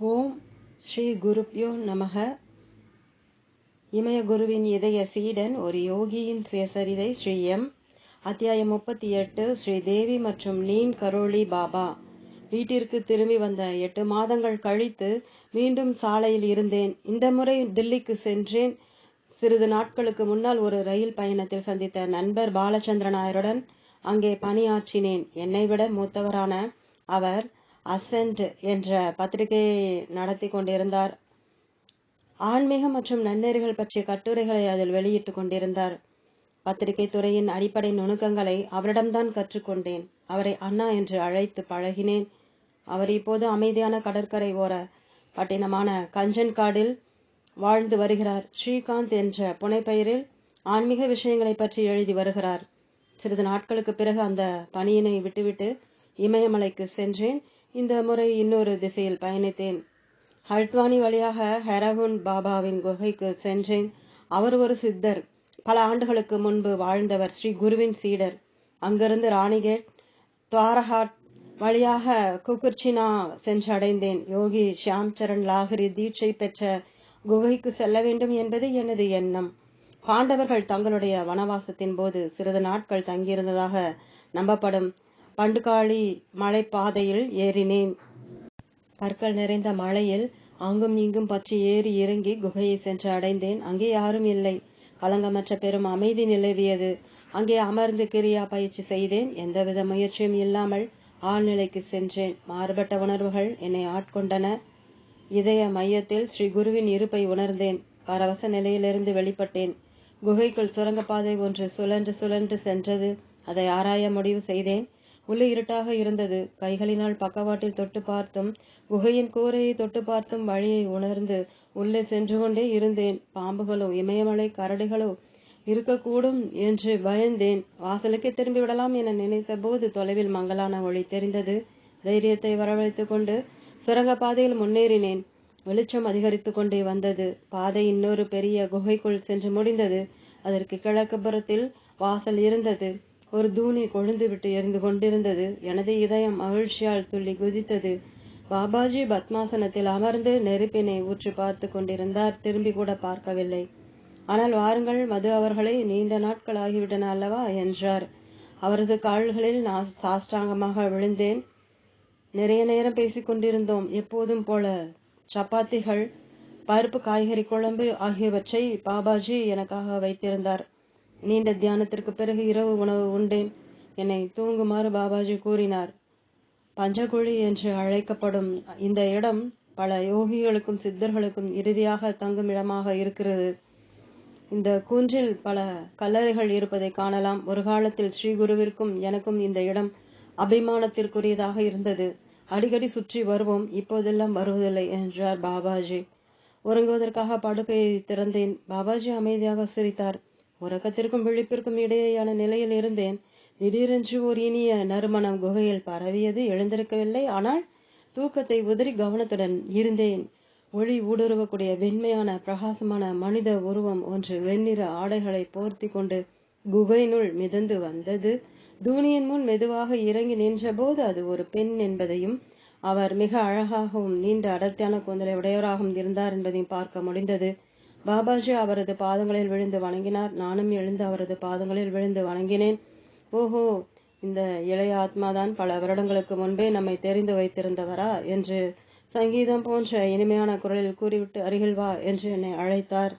ஓம் ஸ்ரீ குருப்யோ நமக. இமயகுருவின் இதய சீடன் ஒரு யோகியின் சுயசரிதை ஸ்ரீ எம். அத்தியாயம் முப்பத்தி எட்டு ஸ்ரீ தேவி மற்றும் லீன் கரோலி பாபா. வீட்டிற்கு திரும்பி வந்த எட்டு மாதங்கள் கழித்து மீண்டும் சாலையில் இருந்தேன். இந்த முறை டில்லிக்கு சென்றேன். சிறிது நாட்களுக்கு முன்னால் ஒரு ரயில் பயணத்தில் சந்தித்த நண்பர் பாலச்சந்திர நாயருடன் அங்கே பணியாற்றினேன். என்னை விட மூத்தவரான அவர் அசென்ட் என்ற பத்திரிகையை நடத்தி கொண்டிருந்தார். ஆன்மீகம் மற்றும் நன்னெறிகள் பற்றிய கட்டுரைகளை அதில் வெளியிட்டு கொண்டிருந்தார். பத்திரிகை துறையின் அடிப்படை நுணுக்கங்களை அவரிடம்தான் கற்றுக்கொண்டேன் அவரை அண்ணா என்று அழைத்து பழகினேன். அவர் இப்போது அமைதியான கடற்கரை ஓர பட்டினமான கஞ்சன்காடில் வாழ்ந்து வருகிறார். ஸ்ரீகாந்த் என்ற புனைப்பெயரில் ஆன்மீக விஷயங்களை பற்றி எழுதி வருகிறார். சிறிது நாட்களுக்கு பிறகு அந்த பணியினை விட்டுவிட்டு இமயமலைக்கு சென்றேன். இந்த முறை இன்னொரு திசையில் பயணித்தேன். ஹல்த்வானி வழியாக ஹெரகுன் பாபாவின் குகைக்கு சென்றேன். அவர் ஒரு சித்தர். பல ஆண்டுகளுக்கு முன்பு வாழ்ந்தவர் ஸ்ரீ குருவின் சீடர். அங்கிருந்து ராணிகேட் துவாரஹாட் வழியாக குகுர்ச்சினா சென்றடைந்தேன். யோகி ஷியாம் சரண் லாகிரி தீட்சை பெற்ற குகைக்கு செல்ல வேண்டும் என்பது எனது எண்ணம். பாண்டவர்கள் தங்களுடைய வனவாசத்தின் போது சிறிது நாட்கள் தங்கியிருந்ததாக நம்பப்படும். பண்டுகாளி மலைப்பாதையில் ஏறினேன். கற்கள் நிறைந்த மலையில் அங்கும் இங்கும் பற்றி ஏறி இறங்கி குகையை சென்று அடைந்தேன். அங்கே யாரும் இல்லை. களங்கமற்ற பெரும் அமைதி நிலவியது. அங்கே அமர்ந்து கிரியா பயிற்சி செய்தேன். எந்தவித முயற்சியும் இல்லாமல் ஆழ்நிலைக்கு சென்றேன். மாறுபட்ட உணர்வுகள் என்னை ஆட்கொண்டன. இதய மையத்தில் ஸ்ரீ குருவின் இருப்பை உணர்ந்தேன். பரவச நிலையிலிருந்து வெளிப்பட்டேன். குகைக்குள் சுரங்கப்பாதை ஒன்று சுழன்று சுழன்று சென்றது. அதை ஆராய முடிவு செய்தேன். உள்ளே இருட்டாக இருந்தது. கைகளினால் பக்கவாட்டில் தொட்டு பார்த்தும் குகையின் கூரையை தொட்டு பார்த்தும் வழியை உணர்ந்து உள்ளே சென்று கொண்டே இருந்தேன். பாம்புகளோ இமயமலை கரடிகளோ இருக்கக்கூடும் என்று பயந்தேன். வாசலுக்கு திரும்பி விடலாம் என நினைத்த போது தொலைவில் மங்களான ஒளி தெரிந்தது. தைரியத்தை வரவழைத்து கொண்டு சுரங்க பாதையில் முன்னேறினேன். வெளிச்சம் அதிகரித்து கொண்டே வந்தது. பாதை இன்னொரு பெரிய குகைக்குள் சென்று முடிந்தது. அதற்கு கிழக்கு புறத்தில் வாசல் இருந்தது. ஒரு தூணி கொழுந்துவிட்டு எரிந்து கொண்டிருந்தது. எனது இதயம் மகிழ்ச்சியால் துள்ளி குதித்தது. பாபாஜி பத்மாசனத்தில் அமர்ந்து நெருப்பினை ஊற்றி பார்த்து கொண்டிருந்தார். திரும்பி கூட பார்க்கவில்லை. ஆனால் வாருங்கள் மது அவர்களை நீண்ட நாட்கள் ஆகிவிட்டன அல்லவா? என்றார். அவரது கால்களில் நான் சாஷ்டாங்கமாக விழுந்தேன். நிறைய நேரம் பேசிக்கொண்டிருந்தோம் எப்போதும் போல சப்பாத்திகள் பருப்பு காய்கறி குழம்பு ஆகியவற்றை பாபாஜி எனக்காக வைத்திருந்தார். நீண்ட தியானத்திற்கு பிறகு இரவு உணவு உண்டேன். என்னை தூங்குமாறு பாபாஜி கூறினார். பஞ்சகுழி என்று அழைக்கப்படும் இந்த இடம் பல யோகிகளுக்கும் சித்தர்களுக்கும் இறுதியாக தங்கும் இடமாக இருக்கிறது. இந்த குன்றில் பல கல்லறைகள் இருப்பதை காணலாம். ஒரு காலத்தில் ஸ்ரீ குருவிற்கும் எனக்கும் இந்த இடம் அபிமானத்திற்குரியதாக இருந்தது. அடிக்கடி சுற்றி வருவோம். இப்போதெல்லாம் வருவதில்லை என்றார் பாபாஜி. உறங்குவதற்காக படுக்கையை திறந்தேன். பாபாஜி அமைதியாக சிரித்தார். உறக்கத்திற்கும் விழிப்பிற்கும் இடையேயான நிலையில் இருந்தேன். திடீரென்று ஒரு இனிய நறுமணம் குகையில் பரவியது. எழுந்திருக்கவில்லை. ஆனால் தூக்கத்தை உதறி கவனத்துடன் இருந்தேன். ஒளி ஊடுருவக்கூடிய வெண்மையான பிரகாசமான மனித உருவம் ஒன்று வெண்ணிற ஆடைகளை போர்த்தி கொண்டு குகையினுள் மிதந்து வந்தது. தூணியின் முன் மெதுவாக இறங்கி நின்றபோது அது ஒரு பெண் என்பதையும் அவர் மிக அழகாகவும் நீண்ட அடர்த்தியான கூந்தலை உடையவராகவும் இருந்தார் என்பதையும் பார்க்க முடிந்தது. பாபாஜி அவரது பாதங்களில் விழுந்து வணங்கினார். நானும் எழுந்து அவரது பாதங்களில் விழுந்து வணங்கினேன். ஓஹோ இந்த இளைய ஆத்மாதான் பல வருடங்களுக்கு முன்பே நம்மை தெரிந்து வைத்திருந்தவரா என்று சங்கீதம் போன்ற இனிமையான குரலில் கூறிவிட்டு அருகில் வா என்று என்னை அழைத்தார்.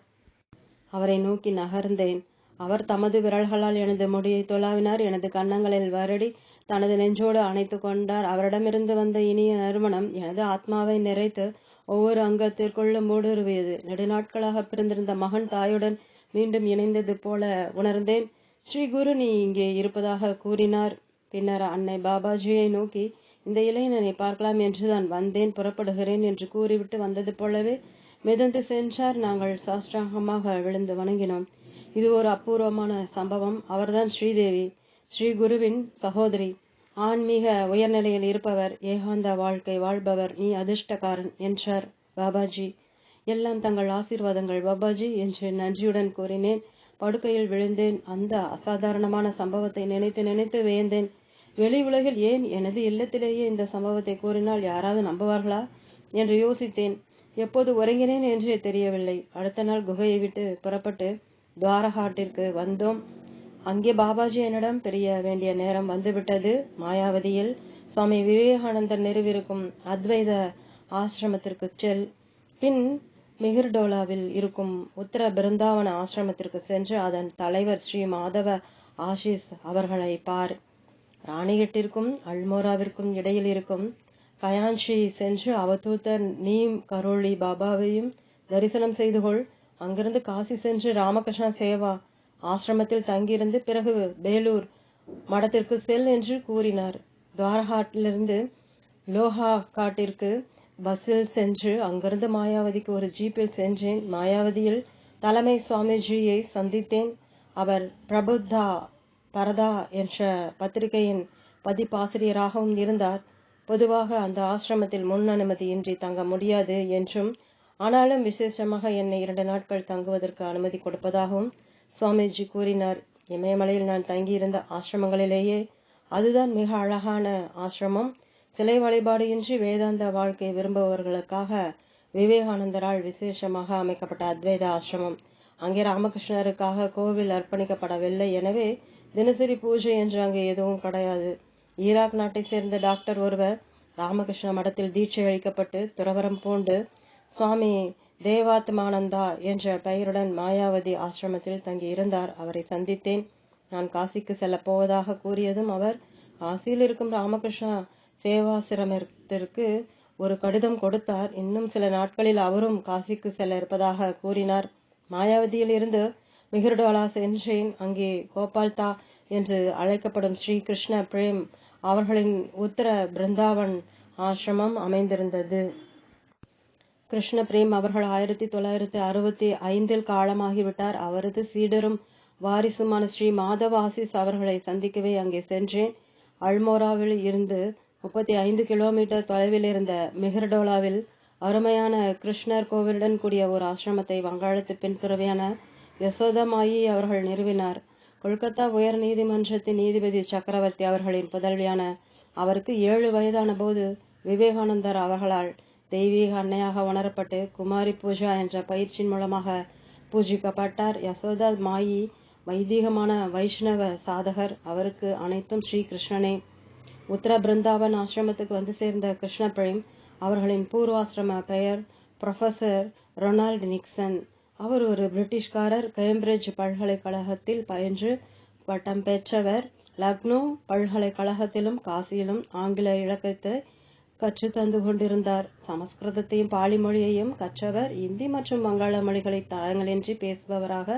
அவரை நோக்கி நகர்ந்தேன். அவர் தமது விரல்களால் எனது முடியை தொலாவினார். எனது கன்னங்களில் வருடி தனது நெஞ்சோடு அணைத்து கொண்டார். அவரிடமிருந்து வந்த இனிய நறுமணம் எனது ஆத்மாவை நிறைத்து ஒவ்வொரு அங்கத்திற்குள்ளும் ஊடுருவியது. நெடுநாட்களாக பிறந்திருந்த மகன் தாயுடன் மீண்டும் இணைந்தது போல உணர்ந்தேன். ஸ்ரீ குரு நீ இங்கே இருப்பதாக கூறினார். பின்னர் அன்னை பாபாஜியை நோக்கி இந்த இளைஞனை பார்க்கலாம் என்றுதான் வந்தேன் புறப்படுகிறேன் என்று கூறிவிட்டு வந்தது போலவே மிதந்து சென்றார். நாங்கள் சாஷ்டாங்கமாக விழுந்து வணங்கினோம். இது ஒரு அபூர்வமான சம்பவம். அவர்தான் ஸ்ரீதேவி. ஸ்ரீ குருவின் சகோதரி. ஆன்மீக உயர்நிலையில் இருப்பவர் ஏகாந்த வாழ்க்கை வாழ்பவர் நீ அதிர்ஷ்டக்காரன் என்றார் பாபாஜி. எல்லாம் தங்கள் ஆசீர்வாதங்கள் பாபாஜி என்று நன்றியுடன் கூறினேன். படுக்கையில் விழுந்தேன். அந்த அசாதாரணமான சம்பவத்தை நினைத்து நினைத்து வேந்தேன் வெளி உலகில் ஏன் எனது இல்லத்திலேயே இந்த சம்பவத்தை கூறினால் யாராவது நம்புவார்களா என்று யோசித்தேன். எப்போது உறங்கினேன் என்றே தெரியவில்லை. அடுத்த நாள் குகையை விட்டு புறப்பட்டு துவாரகாட்டிற்கு வந்தோம். அங்கே பாபாஜி என்னிடம் தெரிய வேண்டிய நேரம் வந்துவிட்டது. மாயாவதியில் சுவாமி விவேகானந்தர் நிறுவிருக்கும் அத்வைத ஆசிரமத்திற்கு செல். பின் மிகிர்டோலாவில் இருக்கும் உத்தர பிருந்தாவன ஆசிரமத்திற்கு சென்று அதன் தலைவர் ஸ்ரீ மாதவ ஆஷிஸ் அவர்களை பார். ராணிகட்டிற்கும் அல்மோராவிற்கும் இடையில் இருக்கும் கயான்ஷி சென்று அவதூத்தர் நீம் கரோளி பாபாவையும் தரிசனம் செய்து கொள். அங்கிருந்து காசி சென்று ராமகிருஷ்ண சேவா ஆசிரமத்தில் தங்கியிருந்து பிறகு வேலூர் மடத்திற்கு செல் என்று கூறினார். துவாரகாட்டிலிருந்து லோஹா காட்டிற்கு பஸ்ஸில் சென்று அங்கிருந்து மாயாவதிக்கு ஒரு ஜீப்பில் சென்றேன். மாயாவதியில் தலைமை சுவாமிஜியை சந்தித்தேன். அவர் பிரபுத்தா பரதா என்ற பத்திரிகையின் பதிப்பாசிரியராகவும் இருந்தார். பொதுவாக அந்த ஆசிரமத்தில் முன் அனுமதியின்றி தங்க முடியாது என்றும் ஆனாலும் விசேஷமாக என்னை இரண்டு நாட்கள் தங்குவதற்கு அனுமதி கொடுப்பதாகவும் சுவாமிஜி கூறினார் இமயமலையில் நான் தங்கியிருந்த ஆசிரமங்களிலேயே அதுதான் மிக அழகான ஆசிரமம். சிலை வழிபாடு இன்றி வேதாந்த வாழ்க்கை விரும்புபவர்களுக்காக விவேகானந்தரால் விசேஷமாக அமைக்கப்பட்ட அத்வைத ஆசிரமம். அங்கே ராமகிருஷ்ணருக்காக கோவில் அர்ப்பணிக்கப்படவில்லை எனவே தினசரி பூஜை என்று அங்கே எதுவும் கிடையாது. ஈராக் நாட்டை சேர்ந்த டாக்டர் ஒருவர் ராமகிருஷ்ண மடத்தில் தீட்சை அளிக்கப்பட்டு துறவரம் பூண்டு சுவாமி தேவாத்மானந்தா என்ற பெயருடன் மாயாவதி ஆசிரமத்தில் தங்கி இருந்தார் அவரை சந்தித்தேன். நான் காசிக்கு செல்லப் போவதாக கூறியதும் அவர் காசியில் இருக்கும் ராமகிருஷ்ணா சேவாசிரமத்திற்கு ஒரு கடிதம் கொடுத்தார். இன்னும் சில நாட்களில் அவரும் காசிக்கு செல்ல இருப்பதாக கூறினார். மாயாவதியில் இருந்து மிகிர்டோலா சென்றேன். அங்கே கோபால்தா என்று அழைக்கப்படும் ஸ்ரீ கிருஷ்ண பிரேம் அவர்களின் உத்தர பிருந்தாவன் ஆசிரமம் அமைந்திருந்தது. கிருஷ்ண பிரேம் அவர்கள் ஆயிரத்தி தொள்ளாயிரத்தி அறுபத்தி ஐந்தில் காலமாகிவிட்டார். அவரது சீடரும் வாரிசுமான ஸ்ரீ மாதவ ஆசிஸ் அவர்களை சந்திக்கவே அங்கே சென்றேன். அல்மோராவில் இருந்து முப்பத்தி ஐந்து கிலோமீட்டர் தொலைவில் இருந்த மெஹர்டோலாவில் அருமையான கிருஷ்ணர் கோவிலுடன் கூடிய ஒரு ஆசிரமத்தை வங்காளத்து பின்துறவியான யசோதமாயி அவர்கள் நிறுவினார். கொல்கத்தா உயர் நீதிமன்றத்தின் நீதிபதி சக்கரவர்த்தி அவர்களின் புதல்வியான அவருக்கு ஏழு வயதான போது விவேகானந்தர் அவர்களால் தெய்வீக அன்னையாக உணரப்பட்டு குமாரி பூஜா என்ற பயிற்சியின் மூலமாக பூஜிக்கப்பட்டார். யசோதா மாயி வைதீகமான வைஷ்ணவ சாதகர். அவருக்கு அனைத்தும் ஸ்ரீ கிருஷ்ணனே உத்தர பிருந்தாவன் ஆசிரமத்துக்கு வந்து சேர்ந்த கிருஷ்ண அவர்களின் பூர்வாசிரம பெயர் ப்ரொஃபசர் ரொனால்டு நிக்சன். அவர் ஒரு பிரிட்டிஷ்காரர் கேம்பிரிட்ஜ் பல்கலைக்கழகத்தில் பயின்று பட்டம் பெற்றவர். லக்னோ பல்கலைக்கழகத்திலும் காசியிலும் ஆங்கில இலக்கியத்தை கற்று தந்து கொண்டிருந்தார். சமஸ்கிருதத்தையும் பாலி மொழியையும் கற்றவர் இந்தி மற்றும் வங்காள மொழிகளை தளங்களின்றி பேசுபவராக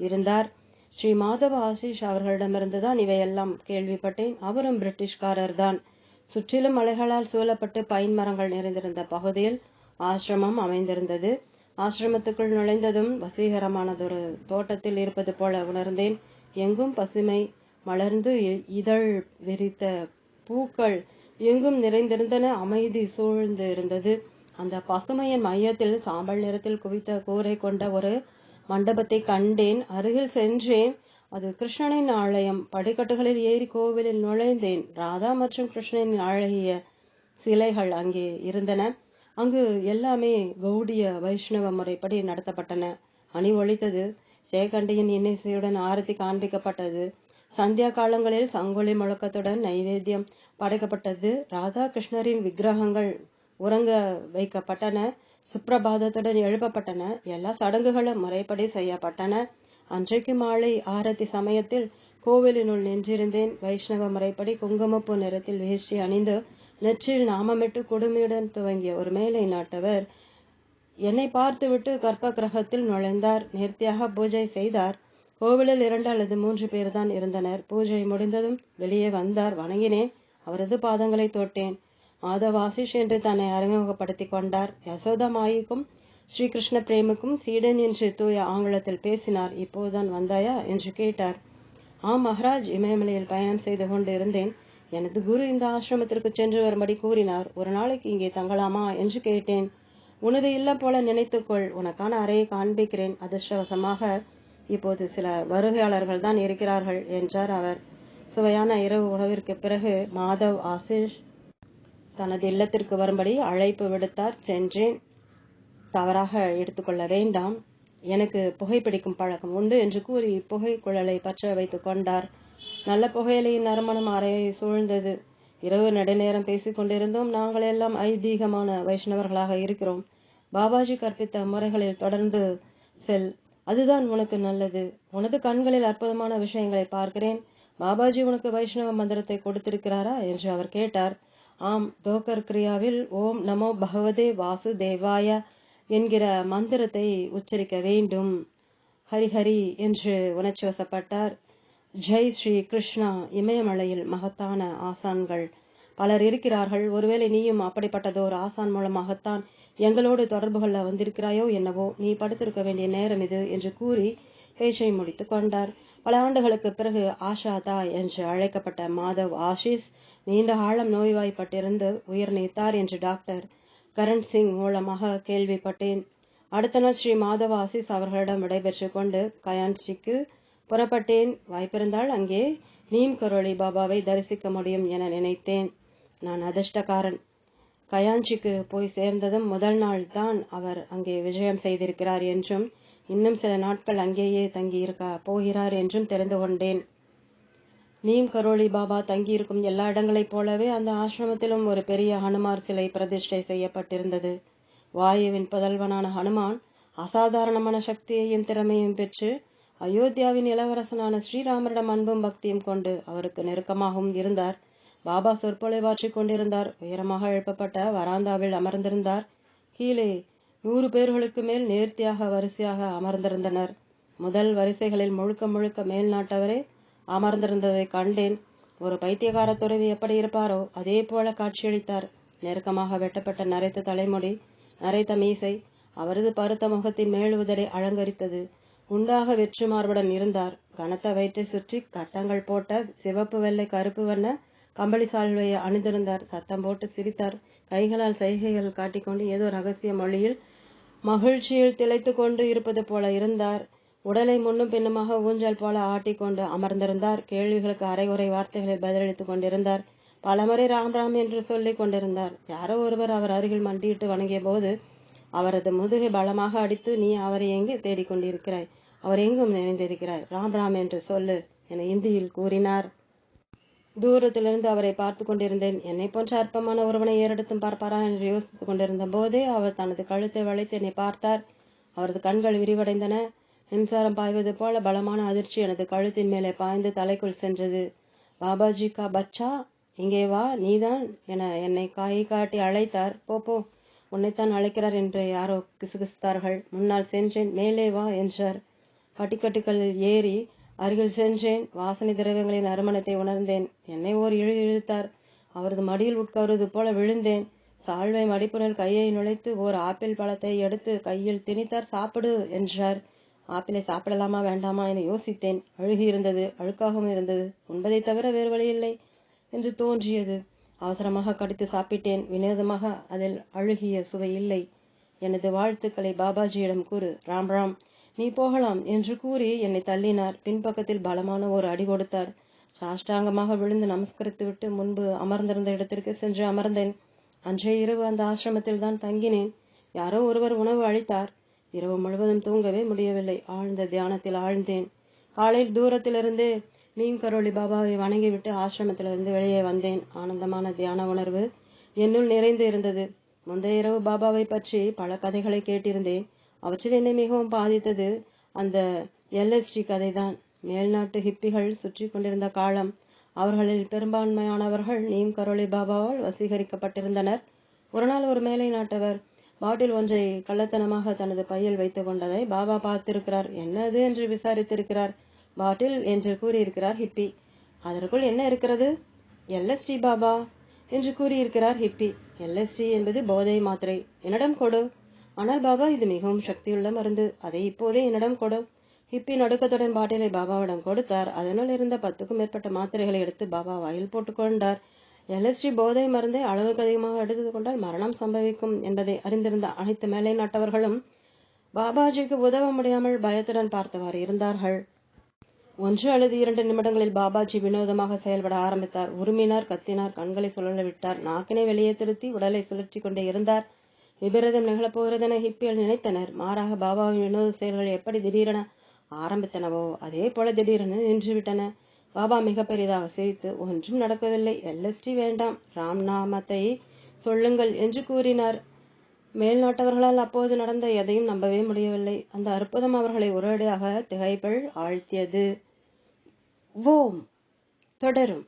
இருந்தார். ஸ்ரீ மாதவ ஆஷிஷ் அவர்களிடமிருந்து தான் இவையெல்லாம் கேள்விப்பட்டேன். அவரும் பிரிட்டிஷ்காரர் தான் சுற்றிலும் மலைகளால் சூழப்பட்டு பைன் மரங்கள் நிறைந்திருந்த பகுதியில் ஆசிரமம் அமைந்திருந்தது. ஆசிரமத்துக்குள் நுழைந்ததும் வசீகரமானதொரு தோட்டத்தில் இருப்பது போல உணர்ந்தேன். எங்கும் பசுமை மலர்ந்து இதழ் விரித்த பூக்கள் எங்கும் நிறைந்திருந்தன அமைதி சூழ்ந்து இருந்தது அந்த பசுமையின் மையத்தில் சாம்பல் நிறத்தில் குவித்த கூரை கொண்ட ஒரு மண்டபத்தை கண்டேன். அருகில் சென்றேன். அது கிருஷ்ணனின் ஆலயம். படிக்கட்டுகளில் ஏறி கோவிலில் நுழைந்தேன். ராதா மற்றும் கிருஷ்ணனின் அழகிய சிலைகள் அங்கே இருந்தன. அங்கு எல்லாமே கௌடிய வைஷ்ணவ முறைப்படி நடத்தப்பட்டன. அணி ஒழித்தது. சேகண்டியின் இன்னிசையுடன் ஆரத்தி காண்பிக்கப்பட்டது. சந்தியா காலங்களில் சங்கொலி முழக்கத்துடன் நைவேத்தியம் படைக்கப்பட்டது. ராதா கிருஷ்ணரின் விக்கிரகங்கள் உறங்க வைக்கப்பட்டன சுப்பிரபாதத்துடன் எழுப்பப்பட்டன எல்லா சடங்குகளும் முறைப்படி செய்யப்பட்டன. அன்றைக்கு மாலை ஆரத்தி சமயத்தில் கோவிலினுள் நின்றிருந்தேன். வைஷ்ணவ முறைப்படி குங்குமப்பூ நிறத்தில் வேஷ்டி அணிந்து நெற்றில் நாமமிட்டு கொடுமையுடன் துவங்கிய ஒரு மேலை நாட்டவர் என்னை பார்த்துவிட்டு கர்ப்ப கிரகத்தில் நுழைந்தார். நேர்த்தியாக பூஜை செய்தார். கோவிலில் இரண்டு அல்லது மூன்று பேர் தான் இருந்தனர். பூஜை முடிந்ததும் வெளியே வந்தார். வணங்கினேன் அவரது பாதங்களை தொட்டேன். மாதவாசிஷ் என்று தன்னை அறிமுகப்படுத்தி கொண்டார். யசோதா மாயிக்கும் ஸ்ரீகிருஷ்ண பிரேமுக்கும் சீடன் என்று தூய ஆங்கிலத்தில் பேசினார். இப்போதுதான் வந்தாயா? என்று கேட்டார். ஆம் மகராஜ் இமயமலையில் பயணம் செய்து கொண்டு இருந்தேன் எனது குரு இந்த ஆசிரமத்திற்கு சென்று வரும்படி கூறினார். ஒரு நாளைக்கு இங்கே தங்கலாமா? என்று கேட்டேன். உனது இல்லம் போல நினைத்துக்கொள். உனக்கான அறையை காண்பிக்கிறேன். அதிர்ஷ்டவசமாக இப்போது சில வருகையாளர்கள் தான் இருக்கிறார்கள் என்றார் அவர். சுவையான இரவு உணவிற்கு பிறகு மாதவ் ஆசிஷ் தனது இல்லத்திற்கு வரும்படி அழைப்பு விடுத்தார். சென்றேன். தவறாக எடுத்துக்கொள்ள வேண்டாம். எனக்கு புகைப்பிடிக்கும் பழக்கம் உண்டு என்று கூறி புகை குழலை பற்ற வைத்துக் கொண்டார். நல்ல புகையிலையின் நறுமணம் அறையை சூழ்ந்தது. இரவு நடுநேரம் பேசிக்கொண்டிருந்தோம் நாங்கள் எல்லாம் ஐதீகமான வைஷ்ணவர்களாக இருக்கிறோம். பாபாஜி கற்பித்த முறைகளில் தொடர்ந்து செல் அதுதான் உனக்கு நல்லது. உனது கண்களில் அற்புதமான விஷயங்களை பார்க்கிறேன். பாபாஜி உனக்கு வைஷ்ணவ மந்திரத்தை கொடுத்திருக்கிறாரா? என்று அவர் கேட்டார். ஆம் தோக்கர் கிரியாவில் ஓம் நமோ பகவதே வாசுதேவாய என்கிற மந்திரத்தை உச்சரிக்க வேண்டும். ஹரிஹரி என்று உணர்ச்சி வசப்பட்டார் ஜெய் ஸ்ரீ கிருஷ்ணா இமயமலையில் மகத்தான ஆசான்கள். பலர் இருக்கிறார்கள். ஒருவேளை நீயும் அப்படிப்பட்டதோர் ஆசான் மூலமாகத்தான் எங்களோடு தொடர்பு கொள்ள வந்திருக்கிறாயோ என்னவோ நீ படுத்திருக்க வேண்டிய நேரம் இது என்று கூறி பேச்சை முடித்து கொண்டார். பல ஆண்டுகளுக்கு பிறகு ஆஷாதா என்று அழைக்கப்பட்ட மாதவ் ஆஷிஷ் நீண்ட ஆழம் நோய்வாய்ப்பட்டிருந்து உயிர் நீத்தார் என்று டாக்டர் கரண் சிங் மூலமாக கேள்விப்பட்டேன். அடுத்த நாள் ஸ்ரீ மாதவ ஆசிஸ் அவர்களிடம் விடைபெற்று கொண்டு கயான்சிக்கு புறப்பட்டேன். வாய்ப்பிருந்தால் அங்கே நீம் கரோளி பாபாவை தரிசிக்க முடியும் என நினைத்தேன். நான் அதிர்ஷ்டக்காரன். கயாஞ்சிக்கு போய் சேர்ந்ததும் முதல் நாள் தான் அவர் அங்கே விஜயம் செய்திருக்கிறார் என்றும் இன்னும் சில நாட்கள் அங்கேயே தங்கியிருக்க போகிறார் என்றும் தெரிந்து கொண்டேன். நீம் கரோலி பாபா தங்கியிருக்கும் எல்லா இடங்களைப் போலவே அந்த ஆசிரமத்திலும் ஒரு பெரிய ஹனுமார் சிலை பிரதிஷ்டை செய்யப்பட்டிருந்தது. வாயுவின் புதல்வனான ஹனுமான் அசாதாரணமான சக்தியையும் திறமையும் பெற்று அயோத்தியாவின் இளவரசனான ஸ்ரீராமரிடம் அன்பும் பக்தியும் கொண்டு அவருக்கு நெருக்கமாகவும் இருந்தார். பாபா சொற்பொழிவாற்றிக் கொண்டிருந்தார். உயரமாக எழுப்பப்பட்ட வராந்தாவில் அமர்ந்திருந்தார். கீழே நூறு பேர்களுக்கு மேல் நேர்த்தியாக வரிசையாக அமர்ந்திருந்தனர். முதல் வரிசைகளில் முழுக்க முழுக்க மேல் நாட்டவரே அமர்ந்திருந்ததை கண்டேன். ஒரு பைத்தியகார துறவி எப்படி இருப்பாரோ அதே போல காட்சியளித்தார். நெருக்கமாக வெட்டப்பட்ட நரைத்த தலைமுடி நரைத்த மீசை அவரது பருத்த முகத்தின் மேல் உதடை அலங்கரித்தது. குண்டாக வெற்று மார்புடன் இருந்தார். கனத்த வயிற்றை சுற்றி கட்டங்கள் போட்ட சிவப்பு வெள்ளை கருப்பு வண்ண கம்பளி சால்வையை அணிந்திருந்தார். சத்தம் போட்டு சிரித்தார். கைகளால் சைகைகள் காட்டிக்கொண்டு ஏதோ ரகசிய மொழியில் மகிழ்ச்சியில் திளைத்து கொண்டு இருப்பது போல இருந்தார். உடலை முன்னும் பின்னுமாக ஊஞ்சல் போல ஆட்டிக்கொண்டு அமர்ந்திருந்தார். கேள்விகளுக்கு அரைகுறை வார்த்தைகளில் பதிலளித்துக் கொண்டிருந்தார். பலமுறை ராம் ராம் என்று சொல்லிக் கொண்டிருந்தார். யாரோ ஒருவர் அவர் அருகில் மண்டியிட்டு வணங்கிய போது அவரது முதுகை பலமாக அடித்து நீ அவரை எங்கே தேடிக்கொண்டிருக்கிறாய் அவர் எங்கும் நிறைந்திருக்கிறாய்? ராம் ராம் என்று சொல்லு என இந்தியில் கூறினார். தூரத்திலிருந்து அவரை பார்த்து கொண்டிருந்தேன். என்னை போன்ற அற்பமான ஒருவனை ஏறெடுத்தும் பார்ப்பாரா என்று யோசித்துக் கொண்டிருந்த போதே அவர் தனது கழுத்தை வளைத்து என்னை பார்த்தார். அவரது கண்கள் விரிவடைந்தன. மின்சாரம் பாய்வது போல பலமான அதிர்ச்சி எனது கழுத்தின் மேலே பாய்ந்து தலைக்குள் சென்றது. பாபாஜி கா பச்சா இங்கே வா நீதான் என என்னை காய் காட்டி அழைத்தார். போ போ உன்னைத்தான் அழைக்கிறார் என்று யாரோ கிசுகிசுத்தார்கள். முன்னால் சென்றேன் மேலே வா என்றார். படிக்கட்டுகளில் ஏறி அருகில் சென்றேன். வாசனை திரவியங்களின் நறுமணத்தை உணர்ந்தேன். என்னை ஓர் இழு இழுத்தார். அவரது மடியில் உட்காருவது போல விழுந்தேன். சால்வை மடிப்புனர் கையை நுழைத்து ஓர் ஆப்பிள் பழத்தை எடுத்து கையில் திணித்தார். சாப்பிடு என்றார். ஆப்பிளை சாப்பிடலாமா வேண்டாமா என யோசித்தேன். அழுகி இருந்தது அழுக்காகவும் இருந்தது. உண்பதை தவிர வேறு வழி இல்லை என்று தோன்றியது. அவசரமாக கடித்து சாப்பிட்டேன். வினோதமாக அதில் அழுகிய சுவை இல்லை. எனது வாழ்த்துக்களை பாபாஜியிடம் கூறு. ராம் ராம். நீ போகலாம் என்று கூறி என்னை தள்ளினார். பின்பக்கத்தில் பலமான ஒரு அடி கொடுத்தார். சாஷ்டாங்கமாக விழுந்து நமஸ்கரித்து விட்டு முன்பு அமர்ந்திருந்த இடத்திற்கு சென்று அமர்ந்தேன். அன்றைய இரவு அந்த ஆசிரமத்தில் தான் தங்கினேன். யாரோ ஒருவர் உணவு அளித்தார். இரவு முழுவதும் தூங்கவே முடியவில்லை. ஆழ்ந்த தியானத்தில் ஆழ்ந்தேன். காலையில் தூரத்திலிருந்து நீம் கரோலி பாபாவை வணங்கிவிட்டு ஆசிரமத்திலிருந்து வெளியே வந்தேன். ஆனந்தமான தியான உணர்வு என்னுள் நிறைந்து இருந்தது. முந்தைய இரவு பாபாவை பற்றி பல கதைகளை கேட்டிருந்தேன். அவற்றில் என்னை மிகவும் பாதித்தது. அந்த எல்எஸ்டி கதைதான். மேல்நாட்டு ஹிப்பிகள் சுற்றி கொண்டிருந்த காலம் அவர்களில் பெரும்பான்மையானவர்கள் நீம் கரோலி பாபாவால் வசீகரிக்கப்பட்டிருந்தனர். ஒரு நாள் ஒரு மேலை நாட்டவர் பாட்டில் ஒன்றை கள்ளத்தனமாக தனது பையில் வைத்துக் கொண்டதை பாபா பார்த்திருக்கிறார். என்னது? என்று விசாரித்திருக்கிறார் பாட்டில் என்று கூறியிருக்கிறார் ஹிப்பி. அதற்குள் என்ன இருக்கிறது? எல்எஸ்டி பாபா என்று கூறியிருக்கிறார் ஹிப்பி. எல்எஸ்டி என்பது போதை மாத்திரை. என்னிடம் கொடு. ஆனால் பாபா இது மிகவும் சக்தியுள்ள மருந்து. அதை இப்போதே என்னிடம் கொடு. ஹிப்பி நடுக்கத்துடன் பாட்டிலை பாபாவிடம் கொடுத்தார். அதனால் இருந்த பத்துக்கும் மேற்பட்ட மாத்திரைகளை எடுத்து பாபா வாயில் போட்டுக்கொண்டார் எல்எஸ்டி போதை மருந்தை அளவுக்கு அதிகமாக எடுத்துக்கொண்டால் மரணம் சம்பவிக்கும் என்பதை அறிந்திருந்த அனைத்து மேலை நாட்டவர்களும் பாபாஜிக்கு உதவ முடியாமல் பயத்துடன் பார்த்தவாறு இருந்தார்கள். ஒன்று அல்லது இரண்டு நிமிடங்களில் பாபாஜி வினோதமாக செயல்பட ஆரம்பித்தார். உருமினார் கத்தினார் கண்களை சுழல விட்டார். நாக்கினை வெளியே திருத்தி உடலை சுழற்றி கொண்டே இருந்தார். விபரதம் நிகழப்போகிறதென ஹிப்பிகள் நினைத்தனர். மாறாக பாபாவின் வினோத செயல்கள் எப்படி திடீரென ஆரம்பித்தனவோ அதே போல திடீரென நின்றுவிட்டன. பாபா மிக பெரிதாக சிரித்து ஒன்றும் நடக்கவில்லை. எல்எஸ்டி வேண்டாம். ராம்நாமத்தை சொல்லுங்கள் என்று கூறினார். மேல்நாட்டவர்களால் அப்போது நடந்த எதையும் நம்பவே முடியவில்லை. அந்த அற்புதம் அவர்களை ஒரேடியாக திகைப்பில் ஆழ்த்தியது. ஓம்! தொடரும்.